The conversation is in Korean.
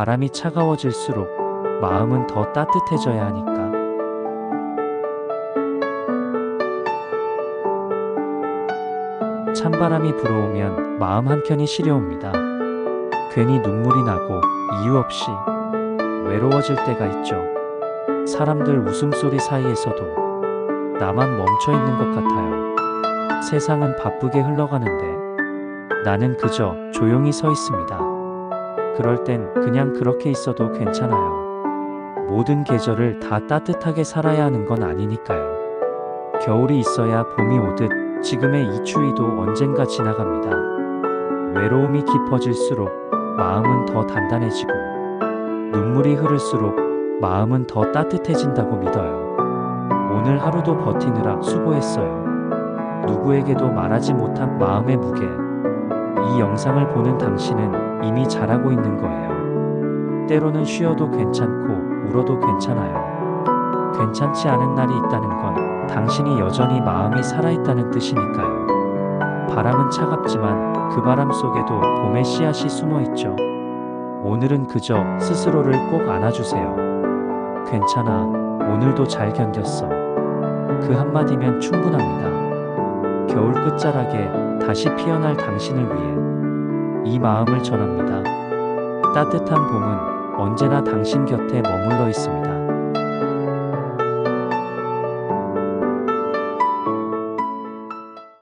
바람이 차가워질수록 마음은 더 따뜻해져야 하니까. 찬바람이 불어오면 마음 한켠이 시려옵니다. 괜히 눈물이 나고 이유 없이 외로워질 때가 있죠. 사람들 웃음소리 사이에서도 나만 멈춰 있는 것 같아요. 세상은 바쁘게 흘러가는데 나는 그저 조용히 서 있습니다. 그럴 땐 그냥 그렇게 있어도 괜찮아요. 모든 계절을 다 따뜻하게 살아야 하는 건 아니니까요. 겨울이 있어야 봄이 오듯 지금의 이 추위도 언젠가 지나갑니다. 외로움이 깊어질수록 마음은 더 단단해지고 눈물이 흐를수록 마음은 더 따뜻해진다고 믿어요. 오늘 하루도 버티느라 수고했어요. 누구에게도 말하지 못한 마음의 무게. 이 영상을 보는 당신은 이미 잘하고 있는 거예요. 때로는 쉬어도 괜찮고 울어도 괜찮아요. 괜찮지 않은 날이 있다는 건 당신이 여전히 마음이 살아있다는 뜻이니까요. 바람은 차갑지만 그 바람 속에도 봄의 씨앗이 숨어 있죠. 오늘은 그저 스스로를 꼭 안아주세요. 괜찮아. 오늘도 잘 견뎠어. 그 한마디면 충분합니다. 겨울 끝자락에 다시 피어날 당신을 위해 이 마음을 전합니다. 따뜻한 봄은 언제나 당신 곁에 머물러 있습니다.